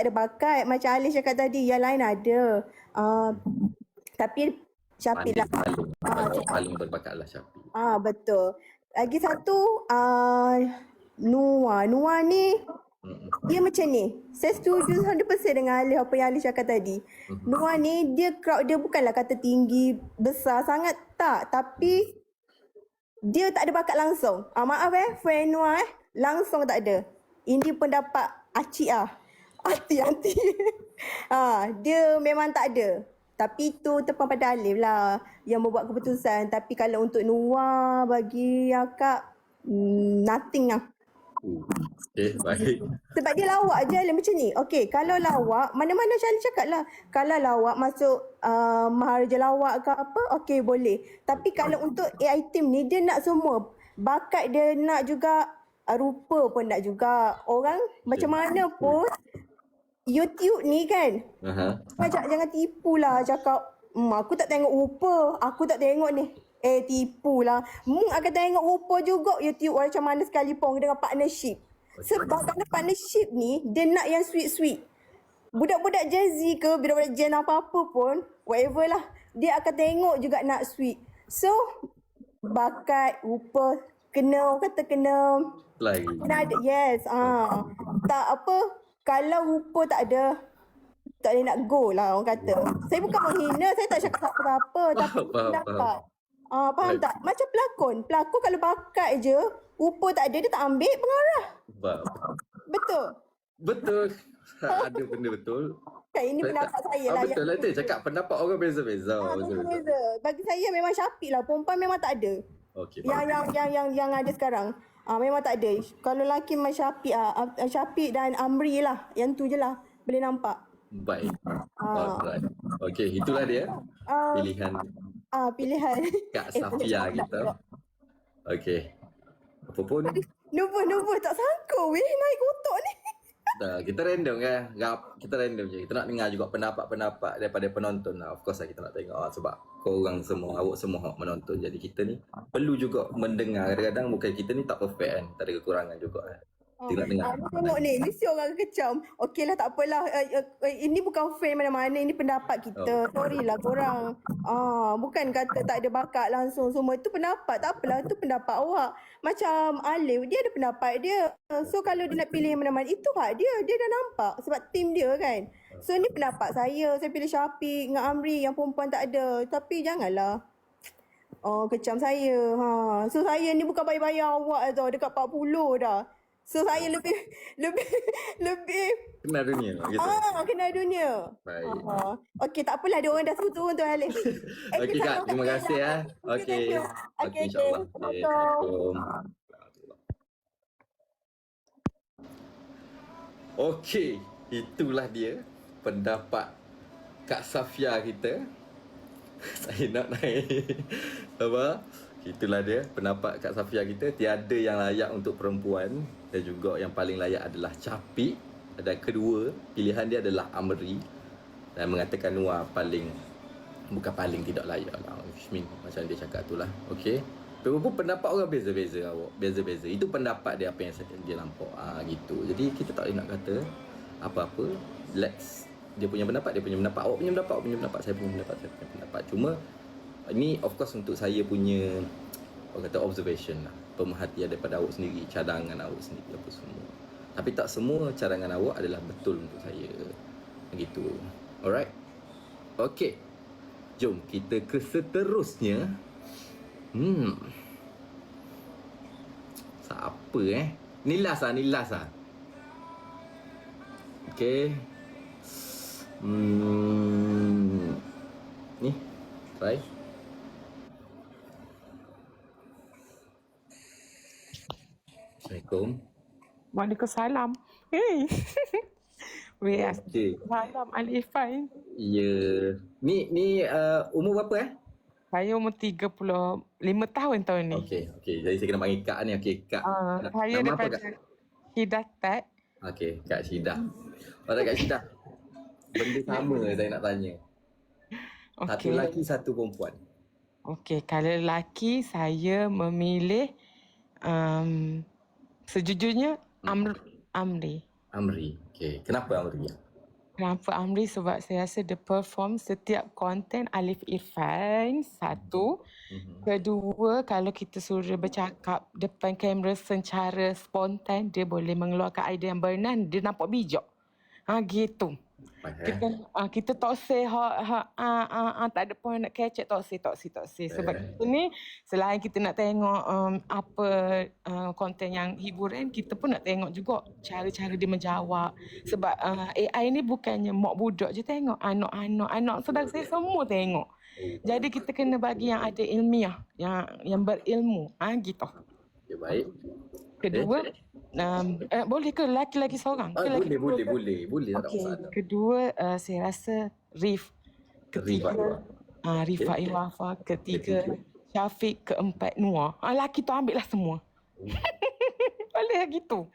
tak ada bakat. Macam Alif cakap tadi, yang lain ada. Uh, tapi Syafiq lah. paling, Ah, paling, paling berbakat lah Syafiq. Ah betul. Lagi satu uh, Nuah. Nuah ni dia macam ni. Saya setuju 100% dengan Alif apa yang Alif cakap tadi. Nuah ni dia crowd dia bukanlah kata tinggi besar sangat tak tapi dia tak ada bakat langsung. Ah maaf eh friend Nuah eh langsung tak ada. Ini pendapat Acik ah. Hati-hati. ah dia memang tak ada. Tapi itu terpang pada Alif lah yang membuat keputusan. Tapi kalau untuk Nuah bagi akak mm, nothing lah. Okay, baik. Sebab dia lawak je Alim macam ni. Okey, kalau lawak, mana-mana Charlie cakap lah. Kalau lawak masuk uh, Maharaja Lawak ke apa, okey boleh. Tapi kalau untuk AI team ni, dia nak semua. Bakat dia nak juga, uh, rupa pun nak juga. Orang macam mana pun, YouTube ni kan, Aha. Ajak jangan tipu lah cakap hmm, aku tak tengok rupa, aku tak tengok ni. Eh tipu lah. Mu akan tengok rupa juga YouTube macam mana sekalipun dengan partnership. Sebab kalau partnership ni dia nak yang sweet-sweet. Budak-budak Gen Z ke budak-budak Gen apa-apa pun whatever lah dia akan tengok juga nak sweet. So bakat, rupa kena kata kena Lagi. Kena ada, yes. Ah. Tak apa, kalau rupa tak ada, tak boleh nak go lah orang kata. Saya bukan menghina, saya tak cakap apa-apa. Tapi Faham, faham, pendapat. Ah, faham Baik. tak? Macam pelakon. Pelakon kalau bakat je, rupa tak ada, dia tak ambil pengarah. Ba- Betul. Betul. Ada benda betul. Kan ini pendapat saya Ah, lah. betul lah tu. Cakap pendapat orang beza-beza. Ah, Beza-beza. beza. Bagi saya memang Syafiq lah. Perempuan memang tak ada. Okey. Yang yang yang yang yang ada sekarang. Ah memang tak ada. Kalau lelaki memang Syafiq ah, ah, Syafiq dan Amri lah. Yang tu je lah. Boleh nampak. Baik. Ah. Alright. Okey, itulah dia Ah, pilihan ah pilihan. Kak Safia kita. Okey. Apa pun Nubuh, nubuh. Tak sangka weh naik kotak ni. Kita random kan. Gap, kita random je. Kita nak dengar juga pendapat-pendapat daripada penonton lah. Of course lah kita nak tengok ah, sebab korang semua, awak semua hak menonton. Jadi kita ni perlu juga mendengar. Kadang-kadang bukan kita ni tak perfect kan. Tak ada kekurangan juga kan. Kita nak dengar. Ni tengok ni. Mesti orang kecam. Okey lah tak apalah. Uh, uh, uh, ini bukan fan mana-mana. Ini pendapat kita. Sorry lah korang. Ah, bukan kata tak ada bakat langsung semua. Itu pendapat. Tak apalah. Itu pendapat awak. Macam Alif. Dia ada pendapat dia. So kalau dia nak pilih mana-mana. Itu hak dia. Dia dah nampak. Sebab tim dia kan. So ni pendapat saya. Saya pilih Syafiq dengan Amri. Yang perempuan tak ada. Tapi janganlah. Oh, kecam saya. Ha. So saya ni bukan bayar-bayar awak tau. Dekat 40 dah. So saya lebih lebih lebih Kenal dunia gitu. ah kenal dunia. Baik. Ah. Okey tak apalah dia orang dah suruh untuk Alif. Eh, Okey kita Kak, terima kasih ya. Okey, Okey. Okey Okey, insya-Allah. okey. Okey. Assalamualaikum. Okey, itulah dia pendapat Kak Safia kita. Saya nak naik apa? Itulah dia pendapat Kak Safia kita. Tiada yang layak untuk perempuan dan juga yang paling layak adalah Capik. Dan kedua, pilihan dia adalah Amri dan mengatakan Noah paling bukan paling tidak layak lah. Mean macam dia cakap tu lah. Okay. Walaupun pendapat orang beza-beza awak. Beza-beza. Itu pendapat dia apa yang dia nampak. Ah gitu. Jadi kita tak boleh nak kata apa-apa. Let's dia punya pendapat, dia punya pendapat. Awak punya pendapat, awak punya pendapat, saya punya pendapat, saya punya pendapat. Cuma ini of course untuk saya punya orang kata observation lah. Pemerhatian daripada awak sendiri, cadangan awak sendiri apa semua. Tapi tak semua cadangan awak adalah betul untuk saya. Begitu. Alright. Okay. Jom kita ke seterusnya. Hmm. Siapa eh? Ni last lah, ni last lah. Okay. Hmm. Ni. Try. Assalamualaikum. Waalaikumsalam. Hey. Weh, Okay. Salam Ali Ifan. Ya. Ni ni uh, umur berapa eh? Saya umur 35 tahun tahun ni. Okey, okey. Jadi saya kena panggil Kak ni. Okey, Kak. Uh, saya nama apa, daripada Kak? Hidatat. Okey, Kak Syida. Pada Kak Syida. Benda sama saya nak tanya. Satu Okey. lelaki, satu perempuan. Okey, kalau lelaki saya memilih um, sejujurnya Amr, Amri. Amri. Okey, kenapa Amri? Kenapa Amri? Sebab saya rasa dia perform setiap konten Alif Irfan, satu. Mhm. Kedua, kalau kita suruh bercakap depan kamera secara spontan, dia boleh mengeluarkan idea yang benar, dia nampak bijak. Ha, gitu. Kita uh, kita tak say ha ha ah ah ah tak ada point nak tak say tak say sebab Eh. kita ni selain kita nak tengok um, apa uh, konten yang hiburan kita pun nak tengok juga cara-cara dia menjawab. Sebab uh, AI ni bukannya mak budak je tengok. Anak-anak anak saudara saya semua tengok. Jadi kita kena bagi yang ada ilmiah yang yang berilmu. Ah gitu. Okay, baik. Kedua um, eh, boleh ke lelaki-lelaki seorang Ah, ke lelaki boleh, boleh, boleh. Boleh, tak ada Okey, masalah. kedua uh, saya rasa Rif. Ketiga ah Rifa Okey. Iwafa, ketiga Ketiga. Syafiq, keempat Noah. Ah laki tu ambil lah semua. Boleh lah gitu.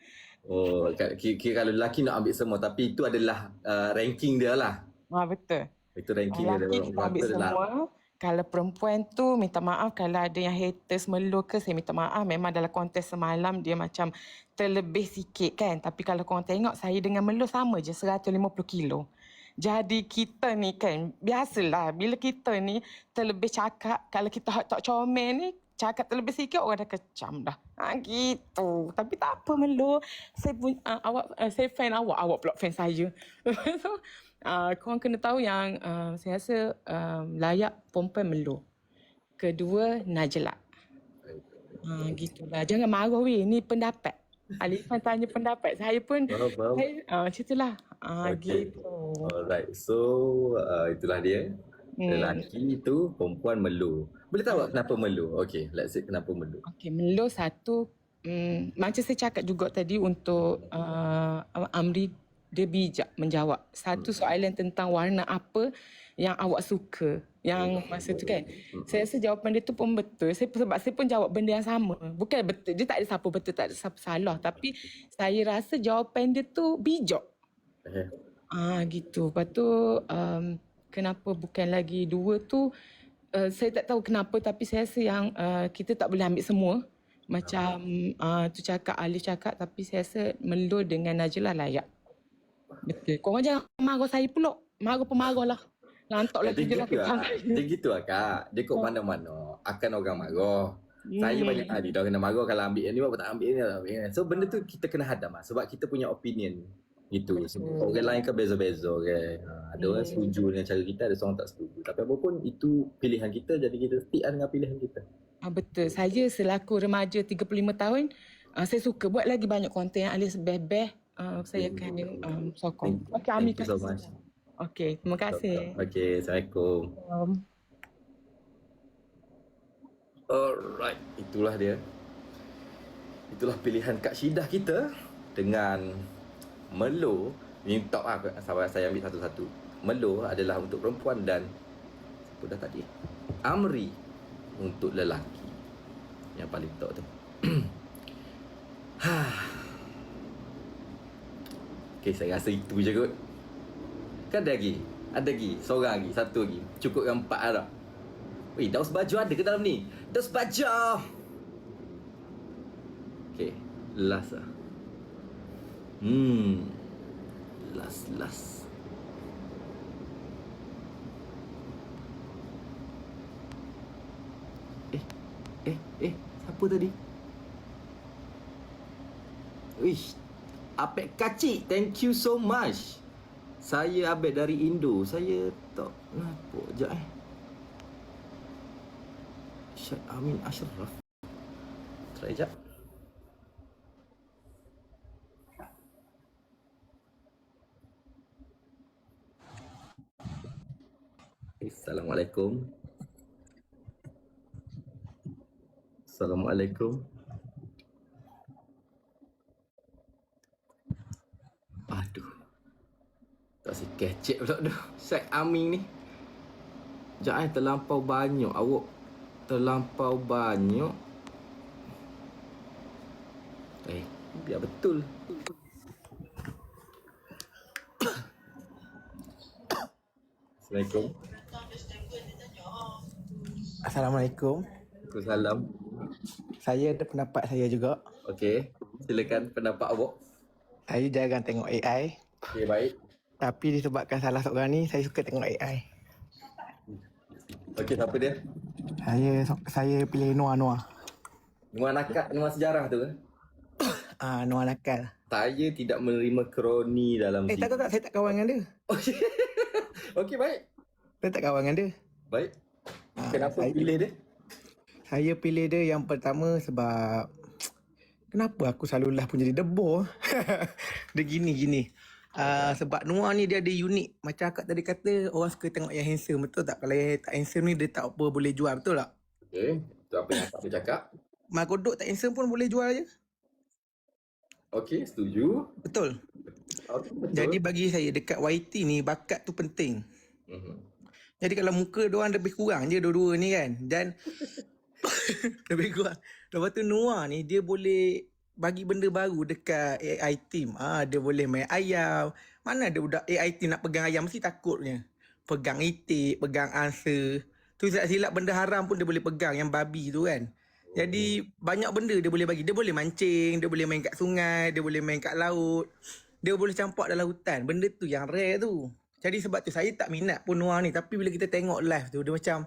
Oh, kira, kira kalau lelaki nak ambil semua tapi itu adalah uh, ranking dia lah. Ah betul. Itu ranking Kalau dia. laki kita ambil Betul lah. Kalau perempuan tu minta maaf kalau ada yang haters melu ke saya minta maaf memang dalam kontes semalam dia macam terlebih sikit kan tapi kalau korang tengok saya dengan melu sama je 150 kilo. Jadi kita ni kan biasalah bila kita ni terlebih cakap kalau kita hot tak comel ni cakap terlebih sikit orang dah kecam dah. Ha gitu. Tapi tak apa melu. Saya pun uh, awak uh, saya fan awak, awak pula fan saya. so uh, korang kena tahu yang uh, saya rasa um, layak perempuan melu. Kedua Najla. Ha gitulah. Jangan marah weh, ni pendapat. Alifan tanya pendapat. Saya pun Faham, faham. saya uh, macam itulah. Ah Okey. gitu. Alright, so uh, itulah dia. Hmm. Lelaki itu perempuan melu. Boleh tahu tak kenapa melu? Okay, let's say kenapa melu. Okey, Melo satu um, macam saya cakap juga tadi untuk uh, Amri dia bijak menjawab. Satu soalan tentang warna apa yang awak suka. Yang masa tu kan. Saya rasa jawapan dia tu pun betul. Saya sebab saya pun jawab benda yang sama. Bukan betul. Dia tak ada siapa betul, tak ada siapa salah. Tapi saya rasa jawapan dia tu bijak. Eh, Ah gitu. Lepas tu um, kenapa bukan lagi dua tu uh, saya tak tahu kenapa tapi saya rasa yang uh, kita tak boleh ambil semua. Macam uh, tu cakap Alif cakap tapi saya rasa Melo dengan Najla layak. Betul. Korang jangan marah saya pula. Marah pemarah lah. Lantak lah dia kerja lah gitu lah. Dia gitu lah kak. Dia kok mana-mana akan orang marah. Saya Hmm. banyak kali dah kena marah kalau ambil yang ni apa tak ambil ni ni. So benda tu kita kena hadam lah sebab kita punya opinion gitu. Sebab orang lain kan beza-beza kan. Ha, ada orang Hmm. setuju dengan cara kita, ada seorang tak setuju. Tapi apa pun itu pilihan kita jadi kita stick lah dengan pilihan kita. Ah, betul. Saya selaku remaja 35 tahun, uh, saya suka buat lagi banyak konten yang Alif bebeh. Uh, saya akan um, sokong. Okey, so kasih. much. Okey, terima kasih. Okay, Assalamualaikum. Um, Alright, itulah dia. Itulah pilihan Kak Syidah kita dengan Melo. Ni top lah, sabar saya ambil satu-satu. Melo adalah untuk perempuan dan apa dah tadi? Amri untuk lelaki. Yang paling top tu. Ha. Okay, saya rasa itu je kot. Kan ada lagi? Ada lagi? Seorang lagi? Satu lagi? Cukup yang empat tak? Weh, daus baju ada ke dalam ni? Daus baju! Okay, last lah. Hmm. Last, last. Eh, eh, eh, siapa tadi? Wish, Apek Kacik, thank you so much. Saya Abed dari Indo. Saya tak nampak. Sekejap eh. Syed Amin Ashraf. Try jap. Assalamualaikum. Assalamualaikum. Aduh. Tak si kecek pula dah. Syed Amin ni. Jangan terlampau banyak awak terlampau banyak. Eh, biar betul. Assalamualaikum. Assalamualaikum. Waalaikumsalam. Saya ada pendapat saya juga. Okey, silakan pendapat awak. Saya jarang tengok AI. Okey, baik. Tapi disebabkan salah seorang ni, saya suka tengok AI. Okey, siapa dia? Saya saya pilih Noah Noah. Nuan nakal, nuan sejarah tu ke? Ah, Noah nakal. Saya tidak menerima kroni dalam Eh, tak, tak, tak. Saya tak kawan dengan dia. Okey. Okey, baik. Saya tak kawan dengan dia. Baik. Ah, Kenapa saya, pilih dia? Saya pilih dia yang pertama sebab... Kenapa aku selalu lah pun jadi debor? dia gini-gini. Uh, sebab Noah ni dia ada unik. Macam akak tadi kata, orang suka tengok yang handsome. Betul tak? Kalau yang tak handsome ni, dia tak apa boleh jual. Betul tak? Okey. Itu apa yang aku cakap. Mak kodok tak handsome pun boleh jual je. Okey, setuju. Betul. Okey, betul. Jadi bagi saya dekat YT ni bakat tu penting. Mhm. Jadi kalau muka diorang lebih kurang je dua-dua ni kan. Dan lebih kurang. Lepas tu Noah ni dia boleh bagi benda baru dekat AI team. Ah dia boleh main ayam. Mana ada budak AI team nak pegang ayam mesti takutnya. Pegang itik, pegang answer. Tu silap-silap benda haram pun dia boleh pegang yang babi tu kan. Jadi banyak benda dia boleh bagi. Dia boleh mancing, dia boleh main kat sungai, dia boleh main kat laut. Dia boleh campak dalam hutan. Benda tu yang rare tu. Jadi sebab tu saya tak minat pun Noah ni. Tapi bila kita tengok live tu dia macam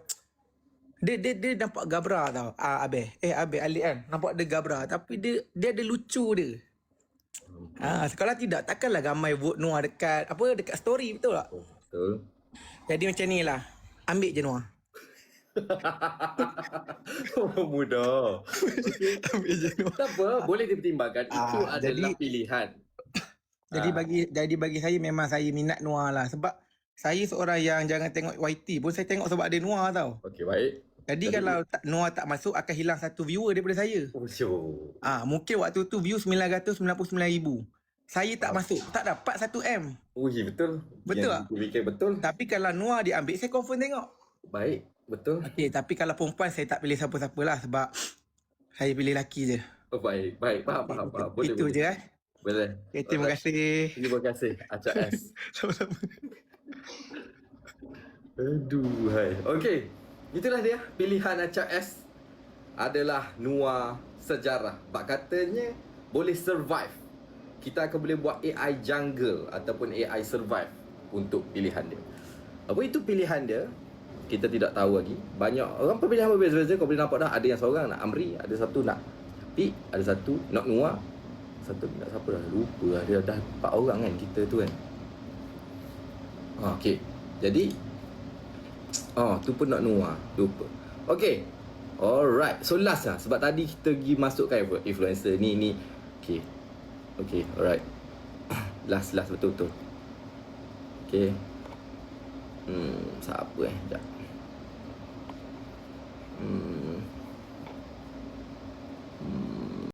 dia dia dia nampak gabra tau. Ah Abeh. Eh Abeh Alik kan. Nampak dia gabra tapi dia dia ada lucu dia. Ah kalau tidak takkanlah ramai vote Noah dekat apa dekat story betul tak? Oh, betul. Jadi macam ni lah. Ambil je Noah. Orang muda. Ambil je Noah. Tak apa, boleh dipertimbangkan. Itu Ah, adalah jadi- pilihan. Jadi Ah. bagi jadi bagi saya memang saya minat Noah lah sebab saya seorang yang jangan tengok YT pun saya tengok sebab ada Noah tau. Okey, baik. Jadi, Jadi- kalau tak, Noah tak masuk akan hilang satu viewer daripada saya. Oh, sure. Ah, mungkin waktu tu view 999,000. Saya tak masuk, tak dapat 1M. Ui, betul. Betul Yang Fikir betul. Tapi kalau Noah diambil, saya confirm tengok. Baik, betul. Okey, tapi kalau perempuan saya tak pilih siapa-siapa lah sebab saya pilih lelaki je. Oh, baik, baik. Faham, faham, faham. Boleh, Itu boleh. je eh. Boleh. Okay, terima kasih. Terima kasih, Acak S. Sama-sama. Aduh, hai. Okey. Itulah dia pilihan Acak S adalah Nua Sejarah. Bak katanya boleh survive. Kita akan boleh buat AI jungle ataupun AI survive untuk pilihan dia. Apa itu pilihan dia? Kita tidak tahu lagi. Banyak orang pilihan berbeza-beza. Kau boleh nampak dah ada yang seorang nak Amri, ada satu nak Pi, ada satu nak Nua, satu nak siapa dah lupa dah. Dia dah empat orang kan kita tu kan. Ha, okey. Jadi Ah, oh, tu pun nak nuah. Lupa. Okay. Alright. So, last lah. Sebab tadi kita pergi masukkan influencer. Ni, ni. Okay. Okay. Alright. Last, last. Betul-betul. Okay. Hmm. Siapa eh? Sekejap. Hmm.